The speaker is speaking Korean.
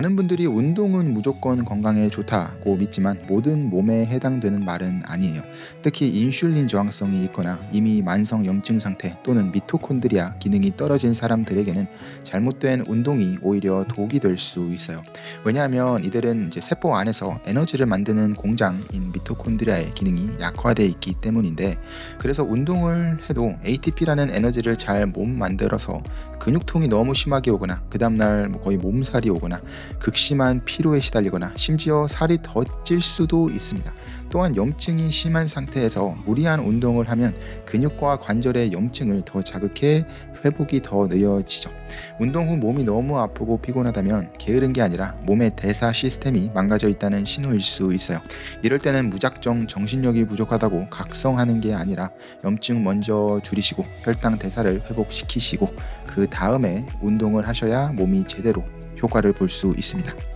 많은 분들이 운동은 무조건 건강에 좋다고 믿지만 모든 몸에 해당되는 말은 아니에요. 특히 인슐린 저항성이 있거나 이미 만성 염증 상태 또는 미토콘드리아 기능이 떨어진 사람들에게는 잘못된 운동이 오히려 독이 될 수 있어요. 왜냐하면 이들은 이제 세포 안에서 에너지를 만드는 공장인 미토콘드리아의 기능이 약화되어 있기 때문인데 그래서 운동을 해도 ATP라는 에너지를 잘 못 만들어서 근육통이 너무 심하게 오거나 그 다음날 뭐 거의 몸살이 오거나 극심한 피로에 시달리거나 심지어 살이 더 찔 수도 있습니다. 또한 염증이 심한 상태에서 무리한 운동을 하면 근육과 관절의 염증을 더 자극해 회복이 더 느려지죠. 운동 후 몸이 너무 아프고 피곤하다면 게으른 게 아니라 몸의 대사 시스템이 망가져 있다는 신호일 수 있어요. 이럴 때는 무작정 정신력이 부족하다고 각성하는 게 아니라 염증 먼저 줄이시고 혈당 대사를 회복시키시고 그 다음에 운동을 하셔야 몸이 제대로 효과를 볼 수 있습니다.